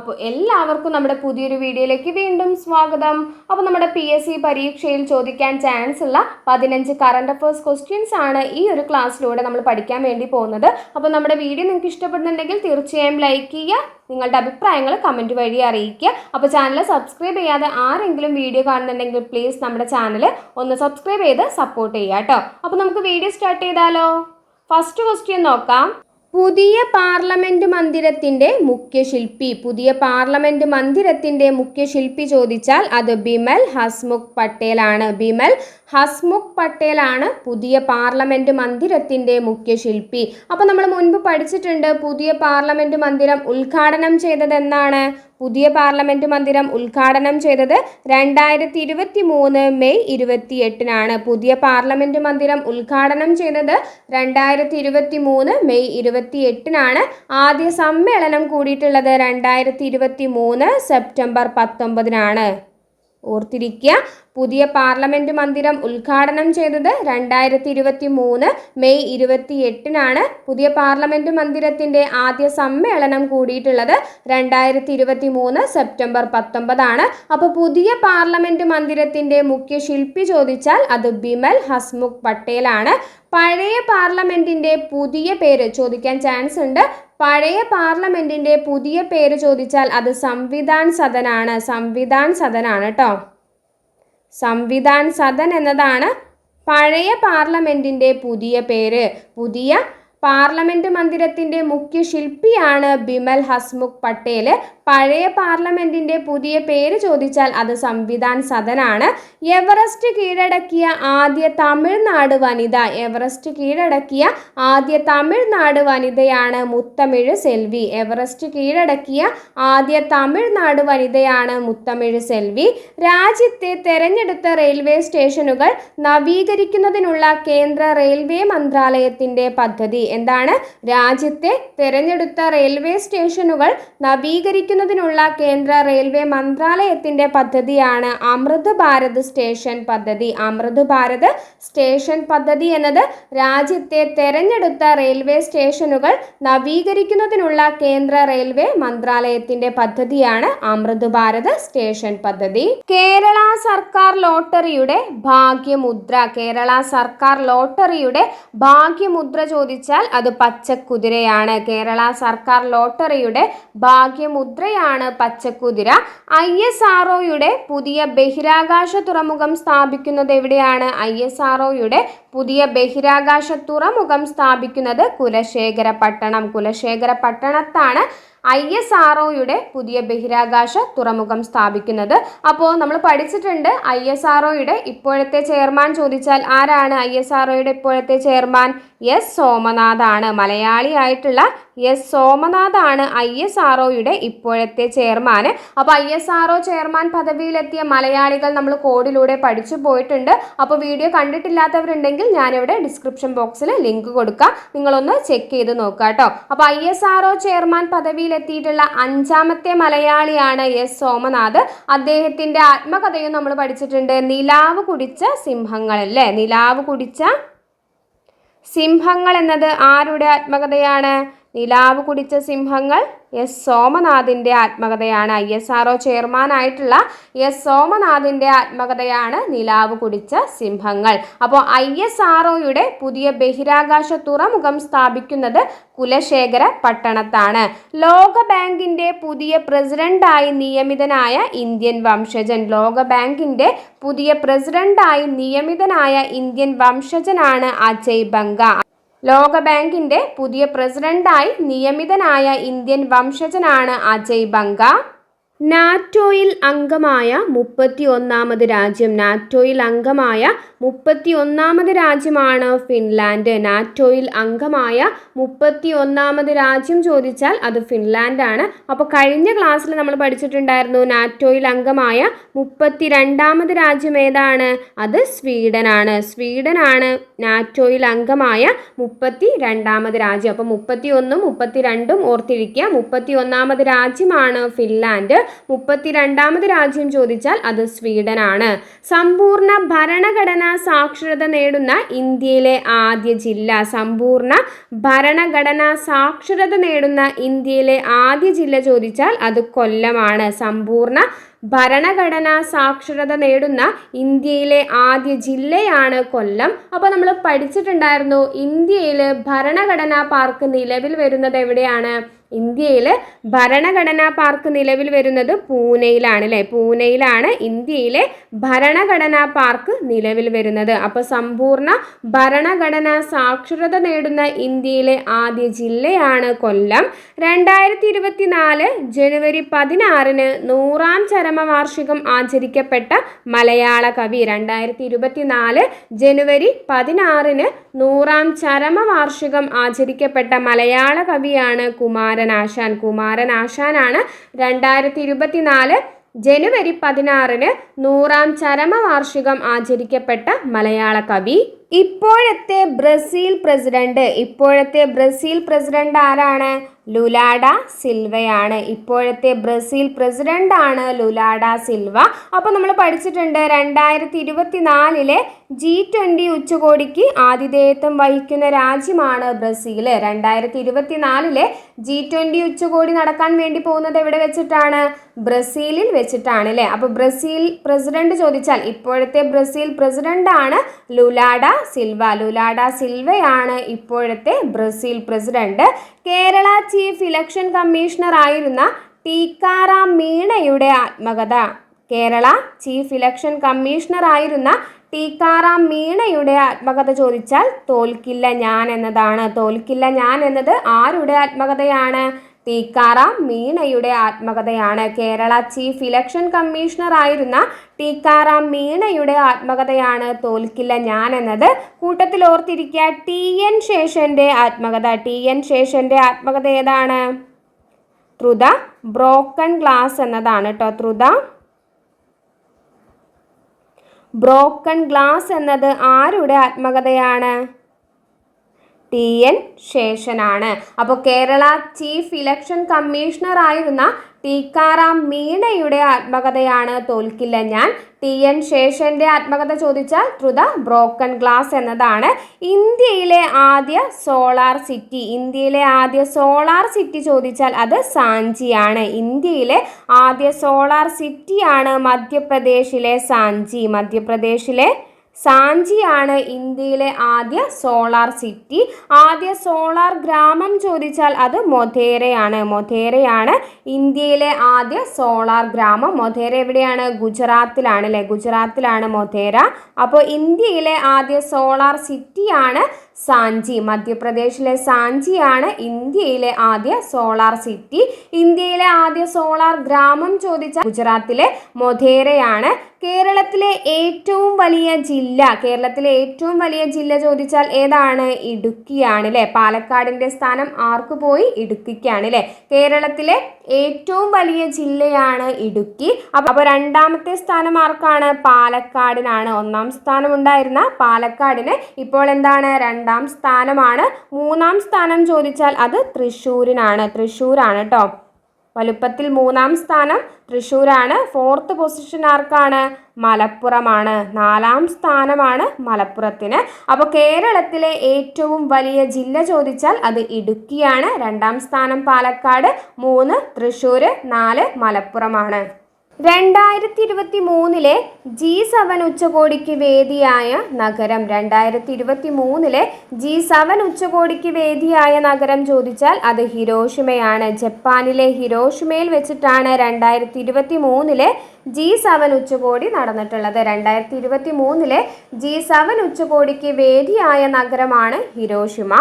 അപ്പോൾ എല്ലാവർക്കും നമ്മുടെ പുതിയൊരു വീഡിയോയിലേക്ക് വീണ്ടും സ്വാഗതം. അപ്പോൾ നമ്മുടെ പി എസ് സി പരീക്ഷയിൽ ചോദിക്കാൻ ചാൻസ് ഉള്ള പതിനഞ്ച് കറണ്ട് അഫേഴ്സ് ക്വസ്റ്റ്യൻസ് ആണ് ഈ ഒരു ക്ലാസ്സിലൂടെ നമ്മൾ പഠിക്കാൻ വേണ്ടി പോകുന്നത്. അപ്പോൾ നമ്മുടെ വീഡിയോ നിങ്ങൾക്ക് ഇഷ്ടപ്പെടുന്നുണ്ടെങ്കിൽ തീർച്ചയായും ലൈക്ക് ചെയ്യുക നിങ്ങളുടെ അഭിപ്രായങ്ങൾ കമന്റ് വഴി അറിയിക്കുക. അപ്പോൾ ചാനൽ സബ്സ്ക്രൈബ് ചെയ്യാതെ ആരെങ്കിലും വീഡിയോ കാണുന്നുണ്ടെങ്കിൽ പ്ലീസ് നമ്മുടെ ചാനൽ ഒന്ന് സബ്സ്ക്രൈബ് ചെയ്ത് സപ്പോർട്ട് ചെയ്യുക കേട്ടോ. അപ്പോൾ നമുക്ക് വീഡിയോ സ്റ്റാർട്ട് ചെയ്താലോ? ഫസ്റ്റ് ക്വസ്റ്റ്യൻ നോക്കാം. പുതിയ പാർലമെന്റ് മന്ദിരത്തിന്റെ മുഖ്യശില്പി. പുതിയ പാർലമെന്റ് മന്ദിരത്തിന്റെ മുഖ്യശില്പി ചോദിച്ചാൽ അത് ബിമൽ ഹസ്മുഖ് പട്ടേലാണ്. ബിമൽ ഹസ്മുഖ് പട്ടേലാണ് പുതിയ പാർലമെന്റ് മന്ദിരത്തിന്റെ മുഖ്യശില്പി. അപ്പോൾ നമ്മൾ മുൻപ് പഠിച്ചിട്ടുണ്ട് പുതിയ പാർലമെന്റ് മന്ദിരം ഉദ്ഘാടനം ചെയ്തത് എന്നാണ് പുതിയ പാർലമെന്റ് മന്ദിരം ഉദ്ഘാടനം ചെയ്തത് രണ്ടായിരത്തി ഇരുപത്തി മൂന്ന് മെയ് ഇരുപത്തി എട്ടിനാണ് പുതിയ പാർലമെന്റ് മന്ദിരം ഉദ്ഘാടനം ചെയ്തത് രണ്ടായിരത്തി ഇരുപത്തി മൂന്ന് മെയ് ഇരുപത്തി എട്ടിനാണ് ആദ്യ സമ്മേളനം കൂടിയിട്ടുള്ളത് രണ്ടായിരത്തി ഇരുപത്തി മൂന്ന് സെപ്റ്റംബർ പത്തൊമ്പതിനാണ്. ഓർത്തിരിക്കുക. പുതിയ പാർലമെന്റ് മന്ദിരം ഉദ്ഘാടനം ചെയ്തത് രണ്ടായിരത്തി ഇരുപത്തി മൂന്ന് മെയ് ഇരുപത്തി എട്ടിനാണ് പുതിയ പാർലമെന്റ് മന്ദിരത്തിന്റെ ആദ്യ സമ്മേളനം കൂടിയിട്ടുള്ളത് രണ്ടായിരത്തി ഇരുപത്തി മൂന്ന് സെപ്റ്റംബർ പത്തൊമ്പതാണ്. അപ്പോൾ പുതിയ പാർലമെന്റ് മന്ദിരത്തിന്റെ മുഖ്യ ശില്പി ചോദിച്ചാൽ അത് ബിമൽ ഹസ്മുഖ് പട്ടേലാണ്. പഴയ പാർലമെന്റിന്റെ പുതിയ പേര് ചോദിക്കാൻ ചാൻസ് ഉണ്ട്. പഴയ പാർലമെന്റിന്റെ പുതിയ പേര് ചോദിച്ചാൽ അത് സംവിധാൻ സദനാണ്. സംവിധാൻ സദനാണ് കേട്ടോ സംവിധാൻ സദൻ എന്നതാണ് പഴയ പാർലമെന്റിന്റെ പുതിയ പേര്. പുതിയ പാർലമെന്റ് മന്ദിരത്തിന്റെ മുഖ്യ ശില്പിയാണ് ബിമൽ ഹസ്മുഖ് പട്ടേൽ പഴയ പാർലമെന്റിന്റെ പുതിയ പേര് ചോദിച്ചാൽ അത് സംവിധാൻ സദനാണ്. എവറസ്റ്റ് കീഴടക്കിയ ആദ്യ തമിഴ്നാട് വനിത എവറസ്റ്റ് കീഴടക്കിയ ആദ്യ തമിഴ്നാട് വനിതയാണ് മുത്തമിഴ് സെൽവി. എവറസ്റ്റ് കീഴടക്കിയ ആദ്യ തമിഴ്നാട് വനിതയാണ് മുത്തമിഴ് സെൽവി. രാജ്യത്തെ തെരഞ്ഞെടുത്ത റെയിൽവേ സ്റ്റേഷനുകൾ നവീകരിക്കുന്നതിനുള്ള കേന്ദ്ര റെയിൽവേ മന്ത്രാലയത്തിന്റെ പദ്ധതി. എന്താണ്? രാജ്യത്തെ തെരഞ്ഞെടുത്ത റെയിൽവേ സ്റ്റേഷനുകൾ നവീകരിക്കുന്നതിനുള്ള കേന്ദ്ര റെയിൽവേ മന്ത്രാലയത്തിന്റെ പദ്ധതിയാണ് അമൃത് ഭാരത് സ്റ്റേഷൻ പദ്ധതി. അമൃത് ഭാരത് സ്റ്റേഷൻ പദ്ധതി എന്നത് രാജ്യത്തെ തെരഞ്ഞെടുത്ത റെയിൽവേ സ്റ്റേഷനുകൾ നവീകരിക്കുന്നതിനുള്ള കേന്ദ്ര റെയിൽവേ മന്ത്രാലയത്തിന്റെ പദ്ധതിയാണ് അമൃത് ഭാരത് സ്റ്റേഷൻ പദ്ധതി. കേരള സർക്കാർ ലോട്ടറിയുടെ ഭാഗ്യമുദ്ര. കേരള സർക്കാർ ലോട്ടറിയുടെ ഭാഗ്യമുദ്ര ചോദിച്ചാൽ അത് പച്ചക്കുതിരയാണ്. കേരള സർക്കാർ ലോട്ടറിയുടെ ഭാഗ്യമുദ്രയാണ് പച്ചക്കുതിര. ഐ എസ് ആർഒയുടെ പുതിയ ബഹിരാകാശ തുറമുഖം സ്ഥാപിക്കുന്നത് എവിടെയാണ്? ഐ എസ് ആർഒയുടെ പുതിയ ബഹിരാകാശ തുറമുഖം സ്ഥാപിക്കുന്നത് കുലശേഖര പട്ടണം കുലശേഖര പട്ടണത്താണ് ഐ എസ് ആർ ഒയുടെ പുതിയ ബഹിരാകാശ തുറമുഖം സ്ഥാപിക്കുന്നത്. അപ്പോൾ നമ്മൾ പഠിച്ചിട്ടുണ്ട് ഐ എസ് ആർ ഒയുടെ ഇപ്പോഴത്തെ ചെയർമാൻ ചോദിച്ചാൽ ആരാണ് ഐ എസ് ആർ ഒയുടെ ഇപ്പോഴത്തെ ചെയർമാൻ? എസ്. സോമനാഥാണ്. മലയാളിയായിട്ടുള്ള എസ് സോമനാഥാണ് ഐ എസ് ആർ ഒയുടെ ഇപ്പോഴത്തെ ചെയർമാൻ. അപ്പോൾ I S R O chairman പദവിയിലെത്തിയ മലയാളികൾ നമ്മൾ കോഡിലൂടെ പഠിച്ചു പോയിട്ടുണ്ട്. അപ്പോൾ വീഡിയോ കണ്ടിട്ടില്ലാത്തവരുണ്ടെങ്കിൽ ഞാനിവിടെ ഡിസ്ക്രിപ്ഷൻ ബോക്സിൽ ലിങ്ക് കൊടുക്കാം. നിങ്ങളൊന്ന് ചെക്ക് ചെയ്ത് നോക്കുക കേട്ടോ. അപ്പോൾ I S R O chairman പദവിയിലെത്തിയിട്ടുള്ള അഞ്ചാമത്തെ മലയാളിയാണ് എസ് സോമനാഥ്. അദ്ദേഹത്തിന്റെ ആത്മകഥയും നമ്മൾ പഠിച്ചിട്ടുണ്ട്. നിലാവ് കുടിച്ച സിംഹങ്ങൾ അല്ലേ? നിലാവ് കുടിച്ച സിംഹങ്ങൾ എന്നത് ആരുടെ ആത്മകഥയാണ്? നിലാവ് കുടിച്ച സിംഹങ്ങൾ എസ് സോമനാഥിന്റെ ആത്മകഥയാണ്. ഐ എസ് ആർ ഒ ചെയർമാനായിട്ടുള്ള എസ് സോമനാഥിന്റെ ആത്മകഥയാണ് നിലാവ് കുടിച്ച സിംഹങ്ങൾ. അപ്പോൾ ഐ എസ് ആർ ഒയുടെ പുതിയ ബഹിരാകാശ തുറമുഖം സ്ഥാപിക്കുന്നത് കുലശേഖര പട്ടണത്താണ്. ലോക ബാങ്കിന്റെ പുതിയ പ്രസിഡന്റായി നിയമിതനായ ഇന്ത്യൻ വംശജൻ. ലോക ബാങ്കിന്റെ പുതിയ പ്രസിഡന്റായി നിയമിതനായ ഇന്ത്യൻ വംശജനാണ് അജയ് ബംഗ. ലോകബാങ്കിന്റെ പുതിയ പ്രസിഡന്റായി നിയമിതനായ ഇന്ത്യൻ വംശജനാണ് അജയ് ബംഗ. നാറ്റോയിൽ അംഗമായ മുപ്പത്തി ഒന്നാമത് രാജ്യം. നാറ്റോയിൽ അംഗമായ മുപ്പത്തി ഒന്നാമത് രാജ്യമാണ് ഫിൻലാൻഡ്. നാറ്റോയിൽ അംഗമായ മുപ്പത്തി ഒന്നാമത് രാജ്യം ചോദിച്ചാൽ അത് ഫിൻലാൻഡാണ്. അപ്പോൾ കഴിഞ്ഞ ക്ലാസ്സിൽ നമ്മൾ പഠിച്ചിട്ടുണ്ടായിരുന്നു നാറ്റോയിൽ അംഗമായ മുപ്പത്തി രണ്ടാമത് രാജ്യം ഏതാണ്? അത് സ്വീഡനാണ്. സ്വീഡനാണ് നാറ്റോയിൽ അംഗമായ മുപ്പത്തി രണ്ടാമത് രാജ്യം. അപ്പോൾ മുപ്പത്തി ഒന്നും മുപ്പത്തി രണ്ടും ഓർത്തിരിക്കുക. മുപ്പത്തി ഒന്നാമത് രാജ്യമാണ് ഫിൻലാൻഡ്. മുപ്പത്തിരണ്ടാമത് രാജ്യം ചോദിച്ചാൽ അത് സ്വീഡനാണ്. സമ്പൂർണ ഭരണഘടനാ സാക്ഷരത നേടുന്ന ഇന്ത്യയിലെ ആദ്യ ജില്ല. സമ്പൂർണ ഭരണഘടനാ സാക്ഷരത നേടുന്ന ഇന്ത്യയിലെ ആദ്യ ജില്ല ചോദിച്ചാൽ അത് കൊല്ലമാണ്. സമ്പൂർണ ഭരണഘടനാ സാക്ഷരത നേടുന്ന ഇന്ത്യയിലെ ആദ്യ ജില്ലയാണ് കൊല്ലം. അപ്പോൾ നമ്മൾ പഠിച്ചിട്ടുണ്ടായിരുന്നു ഇന്ത്യയിൽ ഭരണഘടനാ പാർക്ക് നിലവിൽ വരുന്നത് എവിടെയാണ്? ഇന്ത്യയിൽ ഭരണഘടനാ പാർക്ക് നിലവിൽ വരുന്നത് പൂനെയിലാണ് അല്ലേ പൂനെയിലാണ് ഇന്ത്യയിലെ ഭരണഘടനാ പാർക്ക് നിലവിൽ വരുന്നത്. അപ്പോൾ സമ്പൂർണ ഭരണഘടനാ സാക്ഷരത നേടുന്ന ഇന്ത്യയിലെ ആദ്യ ജില്ലയാണ് കൊല്ലം. രണ്ടായിരത്തി ഇരുപത്തിനാല് ജനുവരി പതിനാറിന് നൂറാം ചരമവാർഷികം ആചരിക്കപ്പെട്ട മലയാള കവി രണ്ടായിരത്തി ഇരുപത്തിനാല് ജനുവരി പതിനാറിന് നൂറാം ചരമവാർഷികം ആചരിക്കപ്പെട്ട മലയാള കവിയാണ് കുമാരനാശാൻ. കുമാരനാശാനാണ് രണ്ടായിരത്തി ഇരുപത്തിനാല് ജനുവരി പതിനാറിന് നൂറാം ചരമവാർഷികം ആചരിക്കപ്പെട്ട മലയാള കവി. ഇപ്പോഴത്തെ ബ്രസീൽ പ്രസിഡന്റ്. ഇപ്പോഴത്തെ ബ്രസീൽ പ്രസിഡന്റ് ആരാണ്? ലുലാഡ സിൽവയാണ്. ഇപ്പോഴത്തെ ബ്രസീൽ പ്രസിഡന്റ് ആണ് ലുലാഡ സിൽവ. അപ്പോൾ നമ്മൾ പഠിച്ചിട്ടുണ്ട് രണ്ടായിരത്തി ഇരുപത്തിനാലിലെ ജി ട്വന്റി ഉച്ചകോടിക്ക് ആതിഥേയത്വം വഹിക്കുന്ന രാജ്യമാണ് ബ്രസീൽ. രണ്ടായിരത്തി ഇരുപത്തിനാലിലെ ജി ട്വന്റി ഉച്ചകോടി നടക്കാൻ വേണ്ടി പോകുന്നത് എവിടെ വെച്ചിട്ടാണ്? ബ്രസീലിൽ വെച്ചിട്ടാണ് അല്ലേ അപ്പോൾ ബ്രസീൽ പ്രസിഡന്റ് ചോദിച്ചാൽ ഇപ്പോഴത്തെ ബ്രസീൽ പ്രസിഡന്റ് ആണ് ലുലാഡ സിൽവ. ലുലാഡ സിൽവയാണ് ഇപ്പോഴത്തെ Brazil president. Kerala chief election commissioner ആയിരുന്ന ടീക്കാറാം മീണയുടെ ആത്മകഥ. കേരള ചീഫ് ഇലക്ഷൻ കമ്മീഷണർ ആയിരുന്ന ടീക്കാറാം മീണയുടെ ആത്മകഥ ചോദിച്ചാൽ തോൽക്കില്ല ഞാൻ എന്നതാണ്. തോൽക്കില്ല ഞാൻ എന്നത് ആരുടെ ആത്മകഥയാണ്? ടീക്കാറാം മീണയുടെ ആത്മകഥയാണ്. കേരള ചീഫ് ഇലക്ഷൻ കമ്മീഷണർ ആയിരുന്ന ടീക്കാറാം മീണയുടെ ആത്മകഥയാണ് തോൽക്കില്ല ഞാൻ എന്നത്. കൂട്ടത്തിൽ ഓർത്തിരിക്കുക ടി എൻ ശേഷന്റെ ആത്മകഥ. ടി എൻ ശേഷന്റെ ആത്മകഥ ഏതാണ്? ത്രുത ബ്രോക്കൺ ഗ്ലാസ് എന്നതാണ് കേട്ടോ ത്രുത ബ്രോക്കൺ ഗ്ലാസ് എന്നത് ആരുടെ ആത്മകഥയാണ്? ടി. എൻ. ശേഷനാണ്. അപ്പോൾ കേരള ചീഫ് ഇലക്ഷൻ കമ്മീഷണർ ആയിരുന്ന ടീക്കാറാം മീണയുടെ ആത്മകഥയാണ് തോൽക്കില്ല ഞാൻ. ടി. എൻ. ശേഷന്റെ ആത്മകഥ ചോദിച്ചാൽ ത്രുത ബ്രോക്കൺ ഗ്ലാസ് എന്നതാണ്. ഇന്ത്യയിലെ ആദ്യ സോളാർ സിറ്റി ഇന്ത്യയിലെ ആദ്യ സോളാർ സിറ്റി ചോദിച്ചാൽ അത് സാഞ്ചിയാണ്. ഇന്ത്യയിലെ ആദ്യ സോളാർ സിറ്റിയാണ് മധ്യപ്രദേശിലെ സാഞ്ചി. മധ്യപ്രദേശിലെ സാഞ്ചിയാണ് ഇന്ത്യയിലെ ആദ്യ സോളാർ സിറ്റി. ആദ്യ സോളാർ ഗ്രാമം ചോദിച്ചാൽ അത് മൊധേരയാണ്. മൊധേരയാണ് ഇന്ത്യയിലെ ആദ്യ സോളാർ ഗ്രാമം. മൊധേര എവിടെയാണ്? ഗുജറാത്തിലാണ് അല്ലേ ഗുജറാത്തിലാണ് മൊധേര. അപ്പോൾ ഇന്ത്യയിലെ ആദ്യ സോളാർ സിറ്റിയാണ് സാഞ്ചി. മധ്യപ്രദേശിലെ സാഞ്ചിയാണ് ഇന്ത്യയിലെ ആദ്യ സോളാർ സിറ്റി. ഇന്ത്യയിലെ ആദ്യ സോളാർ ഗ്രാമം ചോദിച്ച ഗുജറാത്തിലെ മൊധേരയാണ്. കേരളത്തിലെ ഏറ്റവും വലിയ ജില്ല കേരളത്തിലെ ഏറ്റവും വലിയ ജില്ല ചോദിച്ചാൽ ഏതാണ്? ഇടുക്കിയാണ് അല്ലേ പാലക്കാടിന്റെ സ്ഥാനം ആർക്ക് പോയി? ഇടുക്കിക്കാണ് അല്ലേ കേരളത്തിലെ ഏറ്റവും വലിയ ജില്ലയാണ് ഇടുക്കി. അപ്പോൾ രണ്ടാമത്തെ സ്ഥാനം ആർക്കാണ്? പാലക്കാടിനാണ്. ഒന്നാം സ്ഥാനം ഉണ്ടായിരുന്ന പാലക്കാടിന്. ഇപ്പോൾ എന്താണ്? രണ്ടാം സ്ഥാനമാണ്. മൂന്നാം സ്ഥാനം ചോദിച്ചാൽ അത് തൃശ്ശൂരിനാണ്. തൃശ്ശൂരാണ് കേട്ടോ വലുപ്പത്തിൽ മൂന്നാം സ്ഥാനം തൃശ്ശൂരാണ്. ഫോർത്ത് പൊസിഷൻ ആർക്കാണ്? മലപ്പുറമാണ്. നാലാം സ്ഥാനമാണ് മലപ്പുറത്തിന്. അപ്പോൾ കേരളത്തിലെ ഏറ്റവും വലിയ ജില്ല ചോദിച്ചാൽ അത് ഇടുക്കിയാണ്. രണ്ടാം സ്ഥാനം പാലക്കാട് മൂന്ന് തൃശ്ശൂർ നാല് മലപ്പുറമാണ്. രണ്ടായിരത്തി ഇരുപത്തി മൂന്നിലെ ജി സെവൻ ഉച്ചകോടിക്ക് വേദിയായ നഗരം. രണ്ടായിരത്തി ഇരുപത്തി മൂന്നിലെ ജി സെവൻ ഉച്ചകോടിക്ക് വേദിയായ നഗരം ചോദിച്ചാൽ അത് ഹിരോഷിമയാണ്. ജപ്പാനിലെ ഹിരോഷിമയിൽ വെച്ചിട്ടാണ് രണ്ടായിരത്തി ഇരുപത്തി മൂന്നിലെ ജി സെവൻ ഉച്ചകോടി നടന്നിട്ടുള്ളത്. രണ്ടായിരത്തി ഇരുപത്തി മൂന്നിലെ ജി സെവൻ ഉച്ചകോടിക്ക് വേദിയായ നഗരമാണ് ഹിരോഷിമ.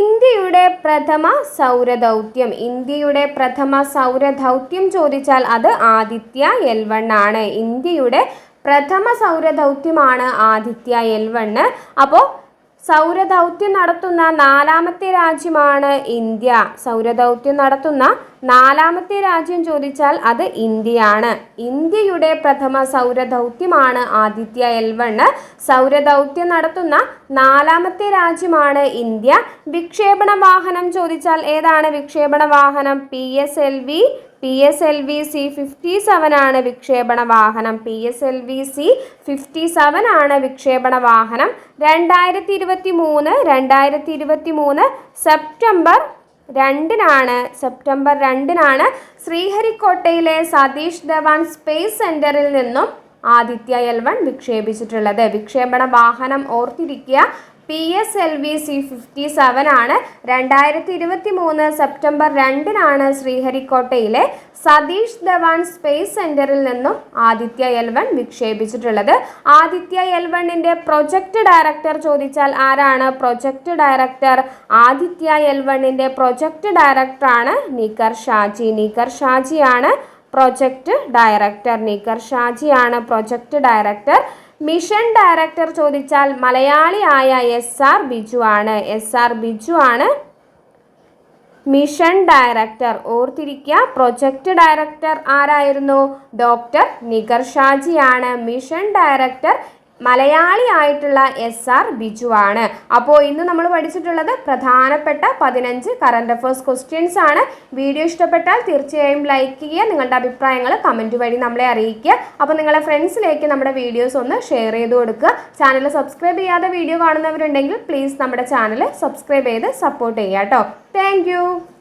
ഇന്ത്യയുടെ പ്രഥമ സൗരദൗത്യം. ഇന്ത്യയുടെ പ്രഥമ സൗരദൗത്യം ചോദിച്ചാൽ അത് ആദിത്യ എൽ ആണ്. ഇന്ത്യയുടെ പ്രഥമ സൗരദൗത്യമാണ് ആദിത്യ എൽ വണ്ണ് അപ്പോൾ സൗരദൗത്യം നടത്തുന്ന നാലാമത്തെ രാജ്യമാണ് ഇന്ത്യ. സൗരദൗത്യം നടത്തുന്ന നാലാമത്തെ രാജ്യം ചോദിച്ചാൽ അത് ഇന്ത്യയാണ്. ഇന്ത്യയുടെ പ്രഥമ സൗരദൗത്യമാണ് ആദിത്യ എൽ വണ് സൗരദൗത്യം നടത്തുന്ന നാലാമത്തെ രാജ്യമാണ് ഇന്ത്യ. വിക്ഷേപണ വാഹനം ചോദിച്ചാൽ ഏതാണ് വിക്ഷേപണ വാഹനം? P S L V P S L V C fifty seven ആണ് വിക്ഷേപണ വാഹനം. P S L V C fifty seven ആണ് വിക്ഷേപണ വാഹനം. രണ്ടായിരത്തി ഇരുപത്തി മൂന്ന് രണ്ടായിരത്തി ഇരുപത്തി മൂന്ന് സെപ്റ്റംബർ രണ്ടിനാണ് സെപ്റ്റംബർ രണ്ടിനാണ് ശ്രീഹരിക്കോട്ടയിലെ സതീഷ് ധവാൻ സ്പേസ് സെന്ററിൽ നിന്നും ആദിത്യ എൽ വൺ വിക്ഷേപിച്ചിട്ടുള്ളത്. വിക്ഷേപണ വാഹനം ഓർത്തിരിക്കുക. P S L V C fifty seven ആണ്. രണ്ടായിരത്തി ഇരുപത്തി മൂന്ന് സെപ്റ്റംബർ രണ്ടിനാണ് ശ്രീഹരിക്കോട്ടയിലെ സതീഷ് ധവാൻ സ്പേസ് സെന്ററിൽ നിന്നും ആദിത്യ എൽ വൺ വിക്ഷേപിച്ചിട്ടുള്ളത്. ആദിത്യ എൽ വണ്ണിന്റെ പ്രൊജക്ട് ഡയറക്ടർ ചോദിച്ചാൽ ആരാണ്? പ്രൊജക്ട് ഡയറക്ടർ ആദിത്യ എൽ വണ്ണിന്റെ പ്രൊജക്ട് ഡയറക്ടറാണ് നിക്കർ ഷാജി. നിക്കർ ഷാജിയാണ് പ്രൊജക്ട് ഡയറക്ടർ. നിക്കർ ഷാജിയാണ് പ്രൊജക്ട് ഡയറക്ടർ. മിഷൻ ഡയറക്ടർ ചോദിച്ചാൽ മലയാളിയായ എസ് ആർ ബിജു ആണ്. എസ് ആർ ബിജു ആണ് മിഷൻ ഡയറക്ടർ. ഓർത്തിരിക്കുക പ്രൊജക്ട് ഡയറക്ടർ ആരായിരുന്നു? ഡോക്ടർ നിഗർ ഷാജിയാണ് മിഷൻ ഡയറക്ടർ മലയാളിയായിട്ടുള്ള എസ് ആർ ബിജു ആണ് അപ്പോൾ ഇന്ന് നമ്മൾ പഠിച്ചിട്ടുള്ളത് പ്രധാനപ്പെട്ട പതിനഞ്ച് കറണ്ട് അഫേഴ്സ് ക്വസ്റ്റ്യൻസ് ആണ്. വീഡിയോ ഇഷ്ടപ്പെട്ടാൽ തീർച്ചയായും ലൈക്ക് ചെയ്യുക നിങ്ങളുടെ അഭിപ്രായങ്ങൾ കമന്റ് വഴി നമ്മളെ അറിയിക്കുക. അപ്പോൾ നിങ്ങളെ ഫ്രണ്ട്സിലേക്ക് നമ്മുടെ വീഡിയോസ് ഒന്ന് ഷെയർ ചെയ്ത് കൊടുക്കുക. ചാനൽ സബ്സ്ക്രൈബ് ചെയ്യാതെ വീഡിയോ കാണുന്നവരുണ്ടെങ്കിൽ പ്ലീസ് നമ്മുടെ ചാനൽ സബ്സ്ക്രൈബ് ചെയ്ത് സപ്പോർട്ട് ചെയ്യുക കേട്ടോ താങ്ക്